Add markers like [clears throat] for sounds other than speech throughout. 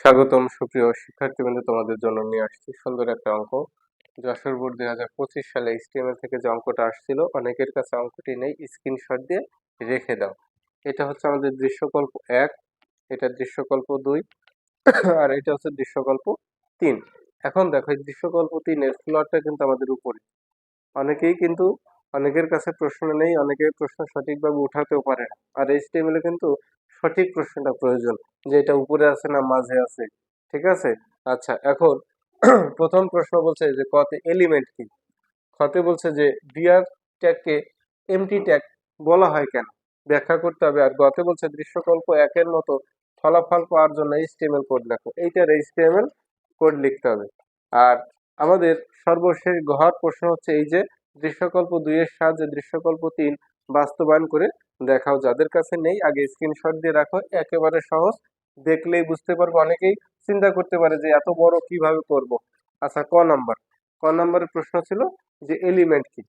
স্বাগতম সুপ্রিয় শিক্ষার্থীবৃন্দ, তোমাদের জন্য নিয়ে আসছি সুন্দর একটা অঙ্ক। যশোর বোর্ড দুই হাজার পঁচিশ সালে এইচটিএমএল থেকে যে অঙ্কটা আসছিল, অনেকের কাছে অঙ্কটি নেই স্ক্রিনশট দিয়ে রেখে দাও। এটা হচ্ছে আমাদের দৃশ্যকল্প এক, এটা দৃশ্যকল্প দুই, আর এটা হচ্ছে দৃশ্যকল্প তিন। এখন দেখো, এই দৃশ্যকল্প তিনের ফ্লোরটা কিন্তু আমাদের উপরে। অনেকেই কিন্তু, অনেকের কাছে প্রশ্ন নেই, অনেকের প্রশ্ন সঠিকভাবে উঠাতেও পারে না। আর এইচটিএমএল কিন্তু সঠিক প্রশ্নটা প্রয়োজন যে এটা উপরে আছে না মাঝে আছে, ঠিক আছে? আচ্ছা এখন [clears throat] প্রথম প্রশ্ন বলছে যে কতে এলিমেন্ট কি? খতে বলছে যে বিয়ার ট্যাগকে এমটি ট্যাগ বলা হয় কেন? ব্যাখ্যা করতে হবে। আর গতে বলছে দৃশ্যকল্প একের মতো ফলাফল পাওয়ার জন্য এইচটিএমএল কোড লেখো। এইটার এইচটিএমএল কোড লিখতে হবে। আর আমাদের সর্বশেষ ঘর প্রশ্ন হচ্ছে এই যে দৃশ্যকল্প দুইয়ের সাহায্যে দৃশ্যকল্প তিন বাস্তবায়ন করে দেখাও যাদের কাছে নেই, আগে স্ক্রিনশট দিয়ে রাখো, একেবারে সহজ। দেখলেই বুঝতে পারব। অনেকেই চিন্তা করতে পারে যে, এত বড় কীভাবে করব? আচ্ছা ক নাম্বার? ক নাম্বারের প্রশ্ন ছিল যে এলিমেন্ট কি?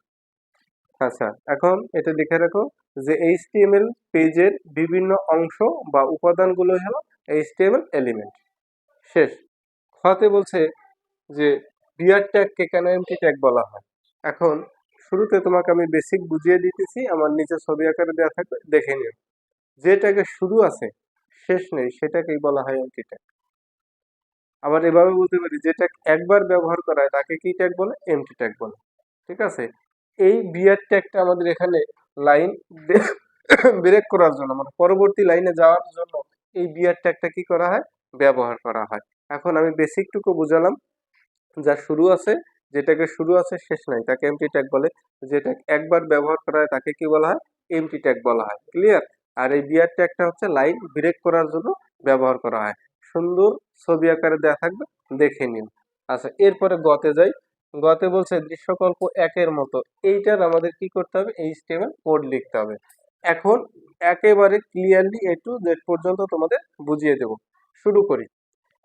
আচ্ছা এখন এটা লিখে রাখো যে এইচটিএমএল পেজের বিভিন্ন অংশ বা উপাদানগুলো হলো এইচটিএমএল এলিমেন্ট শেষ। খতে বলছে যে বিয়ার ট্যাগকে কেন এমটি ট্যাগ বলা হয়। এখন শুরুতে তোমাকে আমি বেসিক বুঝিয়ে দিতেছি, আমার নিচে ছবি আকারে দেওয়া থাকবে, দেখে নিও। যেটাকে শুরু আছে, শেষ নেই, সেটাকেই বলা হয় এমটি ট্যাগ আবার এভাবে বলতে পারি যেটা একবার ব্যবহার করা হয়, তাকে কি ট্যাগ বলে? এমটি ট্যাগ বলে। ঠিক আছে? এই বিয়ার ট্যাগটা আমাদের এখানে লাইন ব্রেক করার জন্য মানে পরবর্তী লাইনে যাওয়ার জন্য এই বিয়ার ট্যাগটা কি করা হয়? ব্যবহার করা হয়। এখন আমি বেসিকটুকু বুঝালাম, যা শুরু আছে যেটাকে শুরু আছে শেষ নাই। তাকে এমটি ট্যাগ বলে। যেটা একবার ব্যবহার করা হয় তাকে কি বলা হয়? এমটি ট্যাগ বলা হয়। ক্লিয়ার আর এই বিয়ার ট্যাগটা হচ্ছে লাইন ব্রেক করার জন্য ব্যবহার করা হয়। সুন্দর ছবি আকারে দেওয়া থাকবে। দেখে নিন। আচ্ছা এরপরে গতে যাই। গতে বলছে দৃশ্যকল্প একের মতো। এইটার আমাদের কি করতে হবে? এই স্টেমের কোড লিখতে হবে। এখন একেবারে ক্লিয়ারলি এ টু জেড পর্যন্ত তোমাদের বুঝিয়ে দেব। শুরু করি।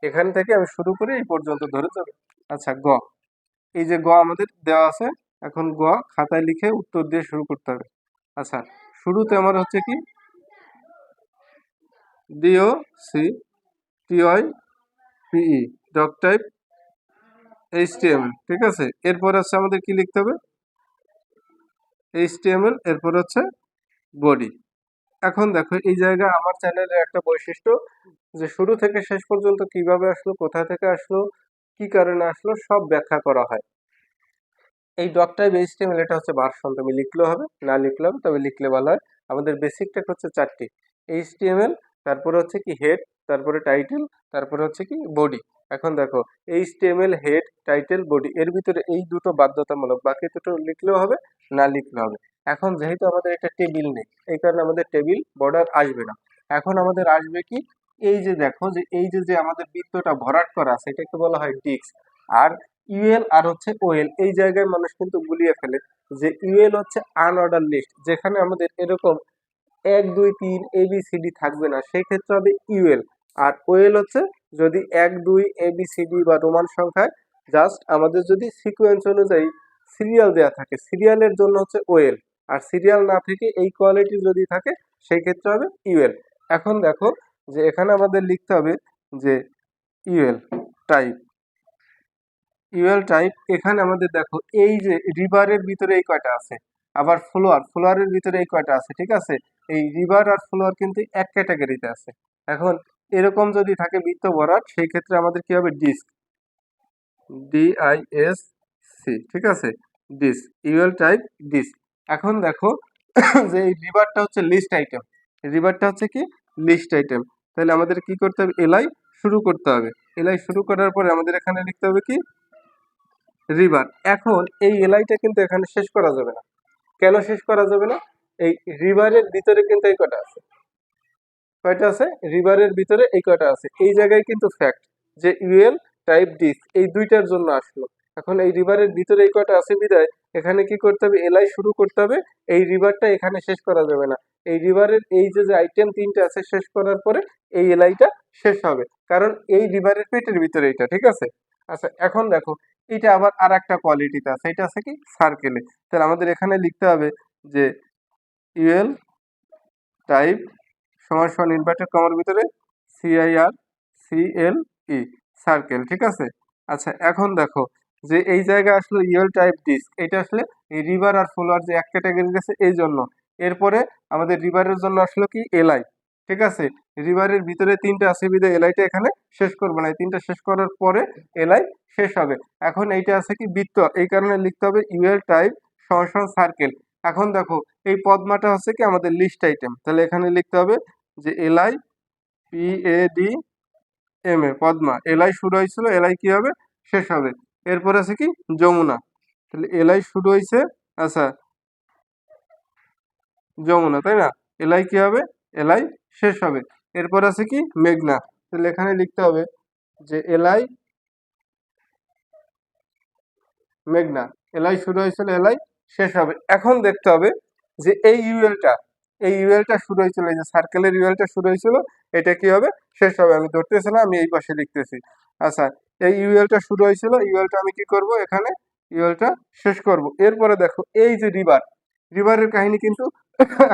এখান থেকে আমি শুরু করি, এই পর্যন্ত ধরে যাবে। আচ্ছা গ। এই যে গ আমাদের দেওয়া আছে, এখন গ খাতায় লিখে উত্তর দিয়ে শুরু করতে হবে। আচ্ছা শুরুতে আমার হচ্ছে কি? D O C T Y P E doc type HTML ঠিক আছে? এরপর হচ্ছে আমাদের কি লিখতে হবে? এইচটিএমএল এরপর হচ্ছে বডি। এখন দেখো, এই জায়গায় আমার চ্যানেলের একটা বৈশিষ্ট্য যে শুরু থেকে শেষ পর্যন্ত কীভাবে আসলো কোথা থেকে আসলো কি কারণে আসলো? সব ব্যাখ্যা করা হয়। এই ডক টাইপ এইচটিএমএল এটা হচ্ছে ভার্সন তুমি লিখলেও হবে, না লিখলেও হবে, তবে লিখলে ভালো হয়। আমাদের বেসিক ট্যাগ হচ্ছে চারটি। এইচটিএমএল তারপরে হচ্ছে কি হেড তারপরে টাইটেল তারপরে হচ্ছে কি বডি এখন দেখো এইচটিএমএল হেড টাইটেল বডি এর ভিতরে এই দুটো বাধ্যতামূলক, বাকি দুটো লিখলেও হবে, না লিখলেও হবে। এখন যেহেতু আমাদের একটা টেবিল নেই, এই কারণে আমাদের টেবিল বর্ডার আসবে না। এখন আমাদের আসবে কি? এই যে দেখো যে, এই যে যে আমাদের বৃত্তটা ভরাট করা আছে বলা হয় ডিস্ক। আর ইউএল আর হচ্ছে ওএল। এই জায়গায় মানুষ কিন্তু গুলিয়ে ফেলে যে ইউএল হচ্ছে আনঅর্ডার লিস্ট, যেখানে আমাদের এরকম এক, দুই, তিন এবিসিডি থাকবে না। সেই ক্ষেত্রে হবে ইউএল। আর ওএল হচ্ছে যদি এক, দুই এবিসিডি বা রোমান সংখ্যায় জাস্ট আমাদের যদি সিকোয়েন্স অনুযায়ী সিরিয়াল দেওয়া থাকে, সিরিয়ালের জন্য হচ্ছে ওএল। আর সিরিয়াল না থেকে এই কোয়ালিটি যদি থাকে সেই ক্ষেত্রে হবে ইউএল। এখন দেখো যে এখানে আমাদের লিখতে হবে যে ইউএল টাইপ ইউএল টাইপ এখানে আমাদের দেখো, এই যে রিভারের ভিতরে এই কয়টা আছে? আবার ফ্লোয়ার ফ্লোয়ারের ভিতরে এই কয়টা আছে, ঠিক আছে? এই রিভার আর ফ্লোয়ার কিন্তু এক ক্যাটাগরিতে আছে। এখন এরকম যদি থাকে বৃত্ত ভরাট সেই ক্ষেত্রে আমাদের কি হবে? ডিস্ক ডিআইএস সি ঠিক আছে? ডিস্ক ইউএল টাইপ ডিস্ক এখন দেখো, যে এই রিভারটা হচ্ছে লিস্ট আইটেম রিভারটা হচ্ছে কি? লিস্ট আইটেম তাহলে আমাদের কি করতে হবে? এলাই শুরু করতে হবে। এলাই শুরু করার পরে আমাদের এখানে লিখতে হবে কি? রিভার এখন এই এলাইটা কিন্তু এখানে শেষ করা যাবে না। কেন শেষ করা যাবে না? এই রিভারের ভিতরে কিন্তু এই কটা আছে? কয়টা আছে? রিভারের ভিতরে এই কয়টা আছে? এই জায়গায় কিন্তু ফ্যাক্ট যে ইউএল টাইপ ডিস এই দুইটার জন্য আসলো। এখন এই রিভারের ভিতরে এই কয়টা আছে বিদায়? এখানে কি করতে হবে? এলাই শুরু করতে হবে। এই রিভারটা এখানে শেষ করা যাবে না। এই রিভারের এই যে যে আইটেম তিনটা আছে শেষ করার পরে এই এলাইটা শেষ হবে। কারণ এই রিভারের পেটের ভিতরে এটা, ঠিক আছে? আচ্ছা এখন দেখো, এটা আবার আর একটা কোয়ালিটিতে আছে। এটা আছে কি? সার্কেলে তাহলে আমাদের এখানে লিখতে হবে যে ইউএল টাইপ সমান সমান ইনভার্টেড কমার ভিতরে সিআইআর সিএল ই সার্কেল ঠিক আছে? আচ্ছা এখন দেখো যে এই জায়গায় আসলে ইয়েল টাইপ ডিস্ক এটা আসলে রিভার আর ফলোয়ার যে এক ক্যাটাগরি গেছে এই জন্য এরপরে আমাদের রিভারের জন্য আসলো কি? এলআই ঠিক আছে? রিভারের ভিতরে তিনটা আছে বিধে এলআইটা এখানে শেষ করব না। এই তিনটা শেষ করার পরে এলআই শেষ হবে। এখন এইটা আছে কি বৃত্ত। এই কারণে লিখতে হবে ইউএল টাইপ সমান সার্কেল এখন দেখো, এই পদ্মাটা হচ্ছে কি আমাদের লিস্ট আইটেম তাহলে এখানে লিখতে হবে যে L I P A D M A Padma. L I শুরু হয়েছিল, এলআই কি হবে? শেষ হবে। এরপর আছে কি যমুনা। তাহলে এলআই শুরু হয়েছে আচ্ছা যমুনা, তাই না? এলআই কি হবে? এলআই শেষ হবে। এরপর আছে কি? মেঘনা। তাহলে এখানে লিখতে হবে যে এলআই মেঘনা। এলআই শুরু হয়েছিল, এলআই শেষ হবে। এখন দেখতে হবে যে এই ইউএলটা এই ইউএলটা শুরু হয়েছিল, এই যে সার্কেলের ইউএলটা শুরু হয়েছিল, এটা কি হবে? শেষ হবে। আমি ধরতেছি না আমি এই পাশে লিখতেছি। আচ্ছা এই ইউএলটা শুরু হয়েছিল ইউএলটা আমি কি করব? এখানে ইউএলটা শেষ করব। এরপরে দেখো, এই যে রিভার রিভারের কাহিনী কিন্তু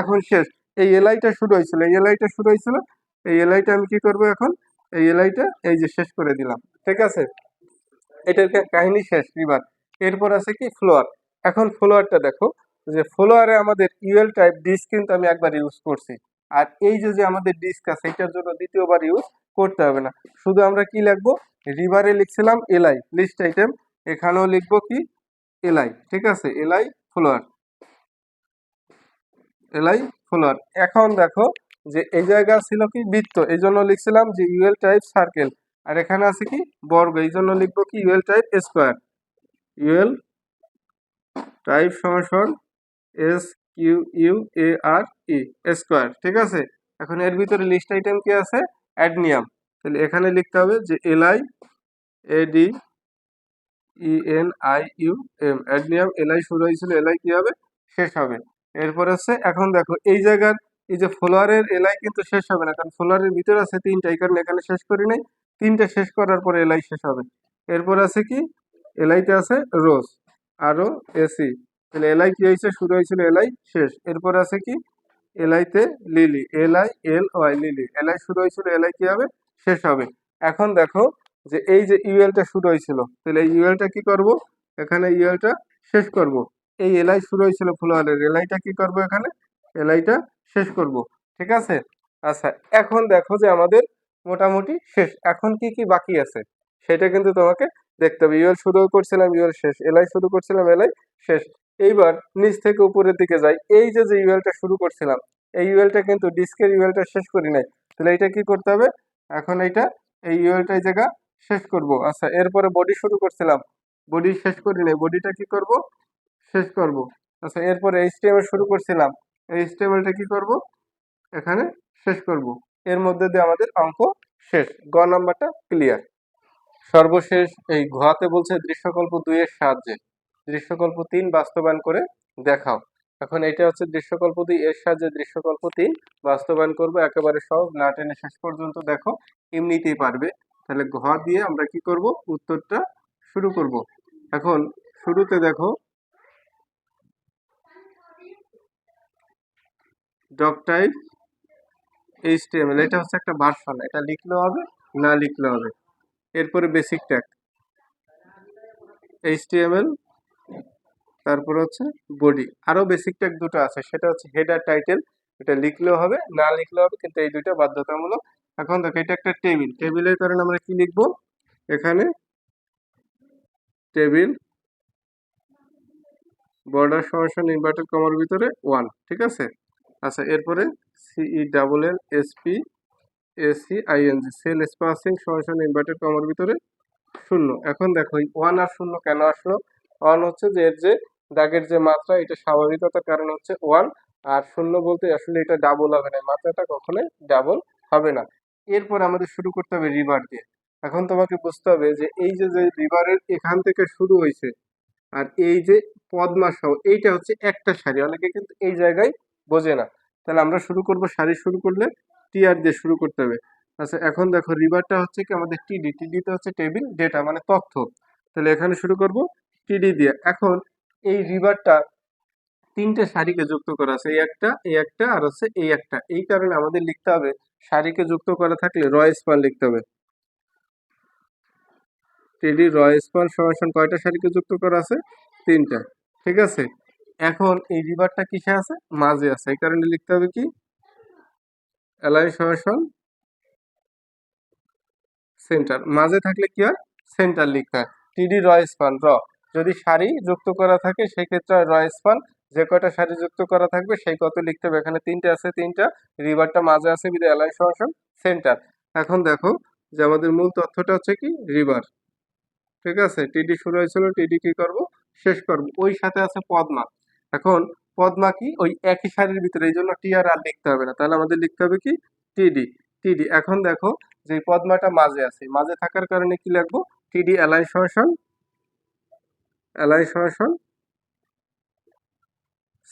এখন শেষ। এই এলআইটা শুরু হয়েছিল, এই এলআইটা শুরু হয়েছিল, এই এলআইটা আমি কি করব এখন? এই এলআইটা এই যে শেষ করে দিলাম, ঠিক আছে? এটার কাহিনী শেষ রিভার এরপর আছে কি? ফ্লোয়ার। এখন ফ্লোয়ারটা দেখো, যে ফ্লোয়ারে আমাদের ইউএল টাইপ ডিস্ক কিন্তু আমি একবার ইউজ করছি। আর এই যে যে আমাদের ডিস্ক আছে, এটার জন্য দ্বিতীয়বার ইউজ করতে হবে না। শুধু আমরা কি লিখব? রিভারে লিখছিলাম এলআই, লিস্ট আইটেম। এখানেও লিখব কি? এলআই, ঠিক আছে? LI, flower. এলআই ফ্লোয়ার এখন দেখো যে এই জায়গা ছিল কি বৃত্ত, এই জন্য লিখছিলাম যে ইউএল টাইপ সার্কেল আর এখানে আছে কি বর্গ, এই জন্য লিখব কি U L type square U L type সমান S Q U A R E square ঠিক আছে? এখন এর ভিতরে লিস্ট আইটেম কি আছে? অ্যাডনিয়াম তাহলে এখানে লিখতে হবে যে L I A D E N I U M adenium L I শুরু হয়েছিল এল আই কি হবে? শেষ হবে। এরপর আছে, এখন দেখো, এই জায়গার, এই যে ফলোয়ারের এলআই কিন্তু শেষ হবে না, কারণ ফলোয়ারের ভিতরে আছে তিনটা এই কারণে এখানে শেষ করি নাই, তিনটা শেষ করার পরে এলআই শেষ হবে। এরপর আছে কি, এলআইতে আছে রোজ, আরও এসি, তাহলে এলআই কি হয়েছে, শুরু হয়েছিল এলআই, শেষ। এরপর আছে কি, এলআইতে lily L I L Y, lily, L I শুরু হয়েছিল, এলআই কি হবে, শেষ হবে। এখন দেখো যে এই যে ইউএলটা শুরু হয়েছিল, তাহলে এই ইউএলটা কি করব, এখানে ইউএলটা শেষ করব। এই এলআই শুরু হয়েছিল ফ্লোয়ারের এলআইটা কি করব এখানে? এলআইটা শেষ করব। ঠিক আছে? আচ্ছা এখন দেখো যে আমাদের মোটামুটি শেষ। এখন কি কি বাকি আছে? সেটা কিন্তু তোমাকে দেখতে হবে। ইউএল শুরু করছিলাম, ইউএল শেষ। এলআই শুরু করছিলাম, এলআই শেষ। এইবার নিচ থেকে উপরের দিকে যাই। এই যে যে ইউএলটা শুরু করছিলাম, এই ইউএলটা কিন্তু ডিস্কের ইউএলটা শেষ করি নাই। তাহলে এটা কি করতে হবে? এখন এইটা, এই ইউএলটা জায়গা শেষ করব। আচ্ছা এরপরে বডি শুরু করছিলাম। বডি শেষ করি নাই। বডিটা কি করব? শেষ করব। আচ্ছা এরপরে এইচটিএমএল শুরু করছিলাম। এই এইচটিএমএলটা কি করব? এখানে শেষ করব। এর মধ্যে দিয়ে আমাদের অঙ্ক শেষ। গ নাম্বারটা ক্লিয়ার সর্বশেষ এই ঘোয়াতে বলছে দৃশ্যকল্প দুইয়ের সাহায্যে। দৃশ্যকল্প তিন বাস্তবায়ন করে দেখাও। এখন এটা হচ্ছে দৃশ্যকল্প দুই, এর সাহায্যে দৃশ্যকল্প তিন বাস্তবায়ন করব। একেবারে সব না টেনে শেষ পর্যন্ত দেখো। এমনিতেই পারবে। তাহলে ঘ দিয়ে আমরা কি করব? উত্তরটা শুরু করব। এখন শুরুতে দেখো ডক টাইপ এইচটিএমএল, এটা হচ্ছে একটা ভার্সন এটা লিখলেও হবে, না লিখলে হবে। এরপরে বেসিক ট্যাগ এইচটিএমএল, তারপর হচ্ছে বডি আরও বেসিক ট্যাগ দুটো আছে, সেটা হচ্ছে হেডার টাইটেল এটা লিখলেও হবে, না লিখলেও হবে, কিন্তু এই দুইটা বাধ্যতামূলক। এখন দেখো, এটা একটা টেবিল টেবিলের কারণে আমরা কি লিখব? এখানে টেবিল বর্ডার সমস্যা ইনভার্টেড কমার ভিতরে ওয়ান ঠিক আছে? আচ্ছা এরপরে C E double L S P A C I N G cell spacing সমস্যা ইনভার্টেড কমার ভিতরে শূন্য। এখন দেখো ওয়ান আর শূন্য কেন আসলো? ওয়ান হচ্ছে যে এর যে দাগের যে মাত্রা, এটা স্বাভাবিকতার কারণ হচ্ছে ওয়ান আর শূন্য বলতে আসলে এটা ডাবল হবে না। মাত্রাটা কখনোই ডাবল হবে না। এরপর আমাদের শুরু করতে হবে রিভার দিয়ে। এখন তোমাকে বুঝতে হবে যে এই যে যে রিভারের এখান থেকে শুরু হয়েছে, আর এই যে পদ্মা এইটা হচ্ছে একটা সারি। অনেকে কিন্তু এই জায়গায় বোঝে না। তাহলে আমরা শুরু করব সারি শুরু করলে টিআর দিয়ে শুরু করতে হবে। আচ্ছা এখন দেখো রিভারটা হচ্ছে কি আমাদের টিডি টিডিতে হচ্ছে টেবিল ডেটা মানে তথ্য। তাহলে এখানে শুরু করব টিডি দিয়ে। এখন এই রিভারটা তিনটে সারিকে যুক্ত করা আছে, এই একটা এই একটা আর হচ্ছে এই একটা। এই কারণে আমাদের লিখতে হবে সারিকে যুক্ত করা থাকলে রয় স্পান লিখতে হবে। টিডি র স্পান সমান কয়টা সারিকে যুক্ত করা আছে? তিনটা। ঠিক আছে? এখন এই রিভারটা কিসে আছে? মাঝে আছে। এই কারণে লিখতে হবে কি? সমান সমান সেন্টার মাঝে থাকলে কি হয়? সেন্টার লিখতে হয়। টিডি র স্পান র যদি সারি যুক্ত করা থাকে সেই ক্ষেত্রে র স্পান যে কয়টা সারি যুক্ত করা থাকবে, সেই কত লিখতে হবে। এখানে তিনটে আছে, তিনটা। রিভারটা মাঝে আছে, বিধে সমান সমান সেন্টার এখন দেখো যে আমাদের মূল তথ্যটা হচ্ছে কি? রিভার ঠিক আছে? টিডি শুরু হয়েছিল টিডি কি করব? শেষ করব। ওই সাথে আছে পদ্মা। এখন পদ্মা কি? ওই একই সারির ভিতরে, এই জন্য টি আর আর লিখতে হবে না। তাহলে আমাদের লিখতে হবে কি? টিডি টিডি এখন দেখো, যে পদ্মাটা মাঝে আছে, মাঝে থাকার কারণে কি লিখব? টিডি অ্যালাইন সমান অ্যালাইন সমান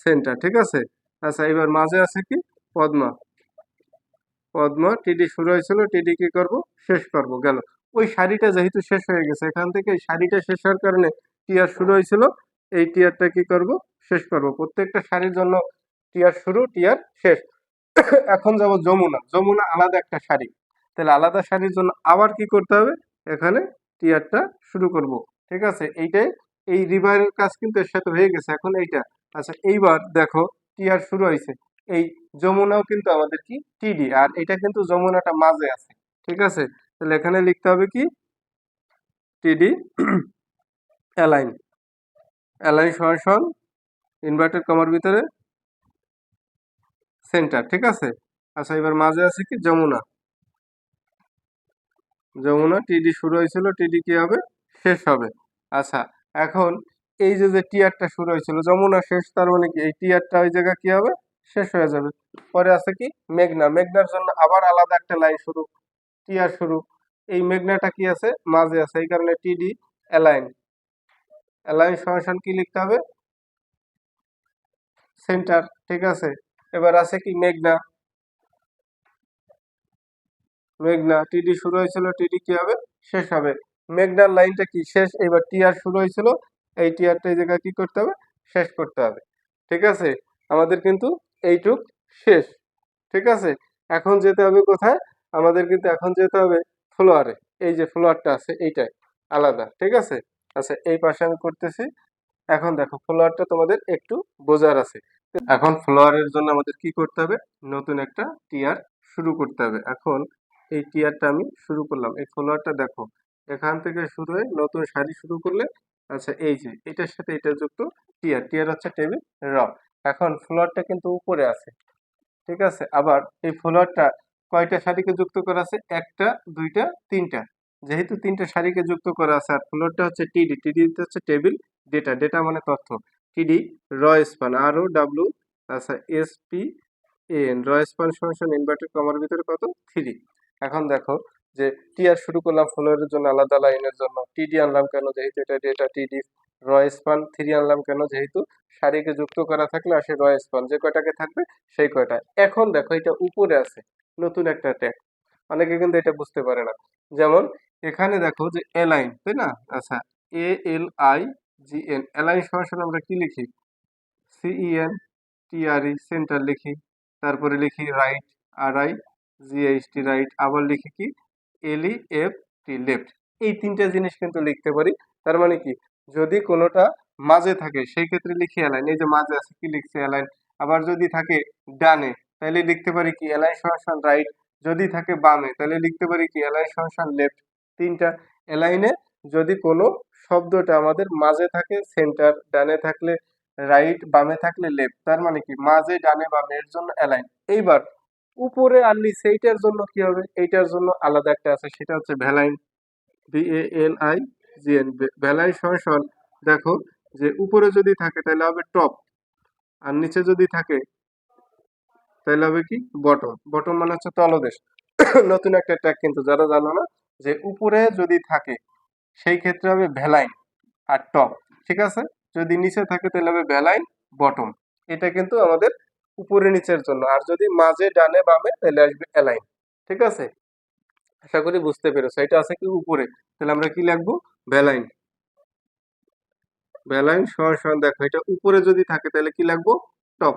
সেন্টার ঠিক আছে? আচ্ছা এবার মাঝে আছে কি? পদ্মা। পদ্মা টিডি শুরু হয়েছিল টিডি কি করব? শেষ করব, গেল। ওই শাড়িটা যেহেতু শেষ হয়ে গেছে, এখান থেকে শাড়িটা শেষ হওয়ার কারণে টিয়ার শুরু হয়েছিল, এই টিয়ারটা কি করব? শেষ করব। প্রত্যেকটা শাড়ির জন্য টিয়ার শুরু টিয়ার শেষ। [coughs] এখন যাব যমুনা। যমুনা আলাদা একটা শাড়ি। তাহলে আলাদা শাড়ির জন্য আবার কি করতে হবে? এখানে টিয়ারটা শুরু করব। ঠিক আছে? এইটাই। এই রিভারের কাজ কিন্তু এর সাথে হয়ে গেছে। এখন এইটা। আচ্ছা এইবার দেখো টিয়ার শুরু হয়েছে। এই যমুনাও কিন্তু আমাদের কি? টিডি আর এটা কিন্তু যমুনাটা মাঝে আছে। ঠিক আছে? তাহলে এখানে লিখতে হবে কি? টিডি অ্যালাইন অ্যালাইন সমান। ইনভার্টেড কমার ভিতরে সেন্টার ঠিক আছে? আচ্ছা এবার মাঝে আছে কি? যমুনা। যমুনা টিডি শুরু হয়েছিল টিডি কি হবে? শেষ হবে। আচ্ছা এখন এই যে যে টিয়ারটা শুরু হয়েছিল, যমুনা শেষ, তার মানে কি? এই টিয়ারটা ওই জায়গা কি হবে? শেষ হয়ে যাবে। পরে আছে কি? মেঘনা। মেঘনার জন্য আবার আলাদা একটা লাইন শুরু টিয়ার শুরু। এই মেঘনাটা কি আছে? মাঝে আছে। এই কারণে টিডি অ্যালাইন অ্যালাইন সমাধান কি লিখতে হবে? সেন্টার, ঠিক আছে? এবার আছে কি মেঘনা? মেঘনা টিডি শুরু হয়েছিল টিডি কি হবে? শেষ হবে। মেঘনার লাইনটা কি? শেষ, এবার টিয়ার শুরু হয়েছিল, এই টিয়ারটা এই জায়গায় কি করতে হবে? শেষ করতে হবে। ঠিক আছে? আমাদের কিন্তু এইটুক শেষ। ঠিক আছে? এখন যেতে হবে কোথায়? আমাদের কিন্তু এখন যেতে হবে ফ্লোয়ারে এই যে ফ্লোয়ারটা আছে এইটাই আলাদা। ঠিক আছে? আচ্ছা এই পাশে আমি করতেছি। এখন দেখো ফ্লোয়ারটা তোমাদের একটু বোঝার আছে। এখন ফ্লোয়ারের জন্য আমাদের কি করতে হবে? নতুন একটা টিয়ার শুরু করতে হবে। এখন এই টিয়ারটা আমি শুরু করলাম। এই ফ্লোয়ারটা দেখো, এখান থেকে শুরু হয়ে নতুন শাড়ি শুরু করলে আচ্ছা এই যে, এটার সাথে এটা যুক্ত টিয়ার টিয়ার হচ্ছে টেবিল র এখন ফ্লোয়ারটা কিন্তু উপরে আছে, ঠিক আছে? আবার এই ফ্লোয়ারটা কয়টা শাড়িকে যুক্ত করা আছে? একটা, দুইটা, তিনটা। যেহেতু তিনটা সারিকে যুক্ত করা আছে, আর ফ্লোরটা হচ্ছে টিডি টিডি হচ্ছে টেবিল ডেটা ডেটা মানে তথ্য। টিডি র স্পান আর ও ডাব্লু আচ্ছা এস পি এন র স্পান সমান ইনভার্টেড কমার ভিতরে কত? থ্রি এখন দেখো যে টি আর শুরু করলাম ফ্লোরের জন্য, আলাদা লাইনের জন্য। টিডি আনলাম কেন? যেহেতু এটা ডেটা টিডি র স্পান থ্রি আনলাম কেন? যেহেতু সারিকে যুক্ত করা থাকলে আসে র স্পান যে কয়টাকে থাকবে, সেই কয়টা। এখন দেখো এটা উপরে আছে, নতুন একটা ট্যাগ। অনেকে কিন্তু এটা বুঝতে পারে না। যেমন এখানে দেখো যে এলাইন তাই না? আচ্ছা A L I G N align সরাসরি আমরা কি লিখি? সিইএন টিআরই সেন্টার লিখি, তারপরে লিখি right R I G H T right আবার লিখি কি? এলই এফ টি লেফট এই তিনটা জিনিস কিন্তু লিখতে পারি, তার মানে কি? যদি কোনোটা মাঝে থাকে, সেই ক্ষেত্রে লিখি অ্যালাইন এই যে মাঝে আছে, কি লিখছে অ্যালাইন আবার যদি থাকে ডানে তাহলে লিখতে পারি কি? অ্যালাইন সমান রাইট যদি থাকে বামে তাহলে লিখতে পারি কি? অ্যালাইন সমান লেফট তিনটা অ্যালাইনে যদি কোনো শব্দটা আমাদের মাঝে থাকে সেন্টার ডানে থাকলে রাইট বামে থাকলে লেফট তার মানে কি? মাঝে, ডানে, বামে, এর জন্য অ্যালাইন এইবার উপরে আর নিচে, এইটার জন্য কি হবে? এইটার জন্য আলাদা একটা আছে, সেটা হচ্ছে valign V A L I G N valign সমান দেখো যে উপরে যদি থাকে, তাহলে হবে টপ আর নিচে যদি থাকে, তাহলে হবে কি? বটম বটম মানে হচ্ছে তলদেশ। [coughs] নতুন একটা ট্যাগ কিন্তু যারা জানো না যে উপরে যদি থাকে, সেই ক্ষেত্রে হবে ভ্যালাইন আর টপ, ঠিক আছে? যদি নিচে থাকে, তাহলে হবে ভ্যালাইন বটম। এটা কিন্তু আমাদের উপরে নিচের জন্য। আর যদি মাঝে, ডানে, বামে, তাহলে আসবে অ্যালাইন, ঠিক আছে? আশা করি বুঝতে পেরেছ। এটা আছে কি উপরে? তাহলে আমরা কি লিখব? ভ্যালাইন। ভ্যালাইন সমান সমান দেখো, এটা উপরে যদি থাকে, তাহলে কি লাগবো টপ।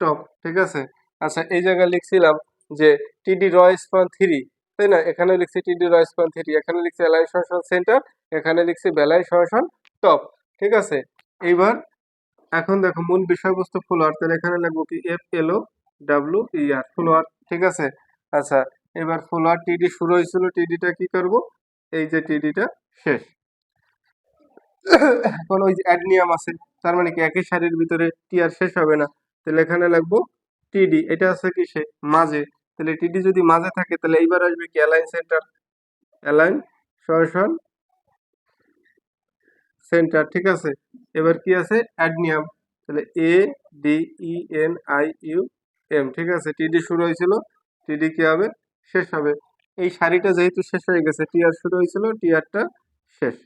টপ, ঠিক আছে? আচ্ছা এই জায়গায় লিখছিলাম যে টিডি র স্পান থ্রি তাই না? এখানে লিখছি টিডি রয়স্পান থ্রি, এখানে লিখছি অ্যালাইন সরাসন সেন্টার, এখানে লিখছি বেলাইন সরাসন টপ, ঠিক আছে? এইবার এখন দেখো মূল বিষয়বস্তু ফলোয়ার তাহলে এখানে লিখব কি? F L O W E R follower ঠিক আছে? আচ্ছা এবার ফলোয়ার টিডি শুরু হয়েছিল টিডিটা কি করব? এই যে টিডিটা শেষ। এখন ওই যে অ্যাডনিয়াম আছে, তার মানে কি একই সারির ভিতরে টি আর শেষ হবে না? তাহলে এখানে লাগবো টিডি এটা আছে কি সে মাঝে। তাহলে টিডি যদি মাঝে থাকে, তাহলে এইবার আসবে কি অ্যালাইন সেন্টার অ্যালাইন সরাসর। সেন্টার ঠিক আছে? এবার কি আছে? অ্যাডনিয়াম তাহলে A D E N I U M ঠিক আছে? টিডি শুরু হয়েছিল টিডি কি হবে? শেষ হবে। এই শাড়িটা যেহেতু শেষ হয়ে গেছে টিআর শুরু হয়েছিল টিআরটা শেষ।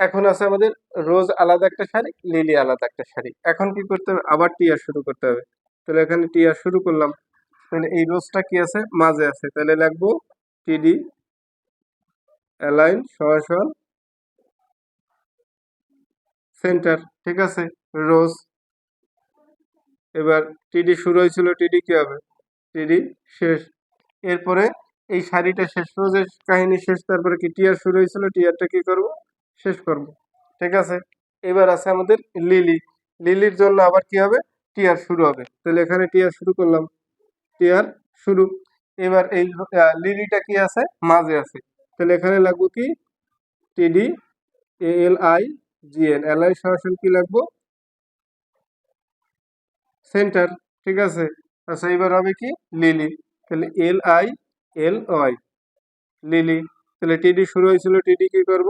এখন আছে আমাদের রোজ আলাদা একটা শাড়ি লিলি আলাদা একটা শাড়ি। এখন কি করতে হবে? আবার টিআর শুরু করতে হবে। তাহলে এখানে টিআর শুরু করলাম। তাহলে এই রোজটা কি আছে? মাঝে আছে। তাহলে লাগবো টিডি অ্যালাইন সরাসর সেন্টার ঠিক আছে? রোজ। এবার টিডি শুরু হয়েছিল টিডি কি হবে? টিডি শেষ। এরপরে এই শাড়িটা শেষ, রোজের কাহিনী শেষ, তারপরে কি টিয়ার শুরু হয়েছিল টিয়ারটা কি করব? শেষ করব। ঠিক আছে? এবার আছে আমাদের লিলি লিলির জন্য আবার কি হবে? টিয়ার শুরু হবে। তাহলে এখানে টিয়ার শুরু করলাম। টিয়ার শুরু। এবার এই লিলিটা কি আছে? মাঝে আছে। তাহলে এখানে লাগবো কি? T D L I G N L I সরাসরি কি লাগবো? সেন্টার ঠিক আছে? আচ্ছা এবার হবে কি? লিলি তাহলে L I L Y lily তাহলে টিডি শুরু হয়েছিল টিডি কি করব?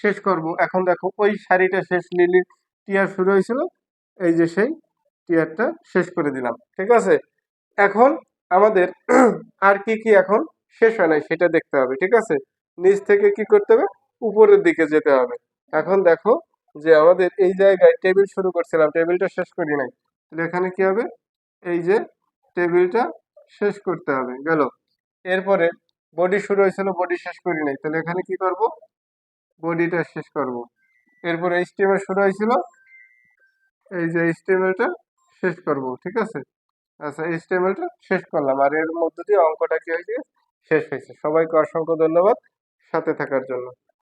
শেষ করব। এখন দেখো, ওই শাড়িটা শেষ লিলি টিয়ার শুরু হয়েছিল, এই যে সেই টিয়ারটা শেষ করে দিলাম, ঠিক আছে? এখন আমাদের [clears throat] আর কি কি এখন শেষ হয় নাই সেটা দেখতে হবে, ঠিক আছে? নিচ থেকে কি করতে হবে? উপরের দিকে যেতে হবে। এখন দেখো যে আমাদের এই জায়গায় টেবিল শুরু করছিলাম, টেবিলটা শেষ করি নাই। তাহলে এখানে কি হবে? এই যে টেবিলটা শেষ করতে হবে, গেল। এরপরে বডি শুরু হয়েছিল বডি শেষ করি নাই। তাহলে এখানে কি করব? বডিটা শেষ করব। এরপরে এইচটিএমএল শুরু হয়েছিল, এই যে এইচটিএমএলটা শেষ করব, ঠিক আছে? আচ্ছা এই এইচটিএমএলটা শেষ করলাম। আর এর মধ্য দিয়ে অঙ্কটা কি হয়েছে? শেষ হয়েছে। সবাইকে অসংখ্য ধন্যবাদ সাথে থাকার জন্য।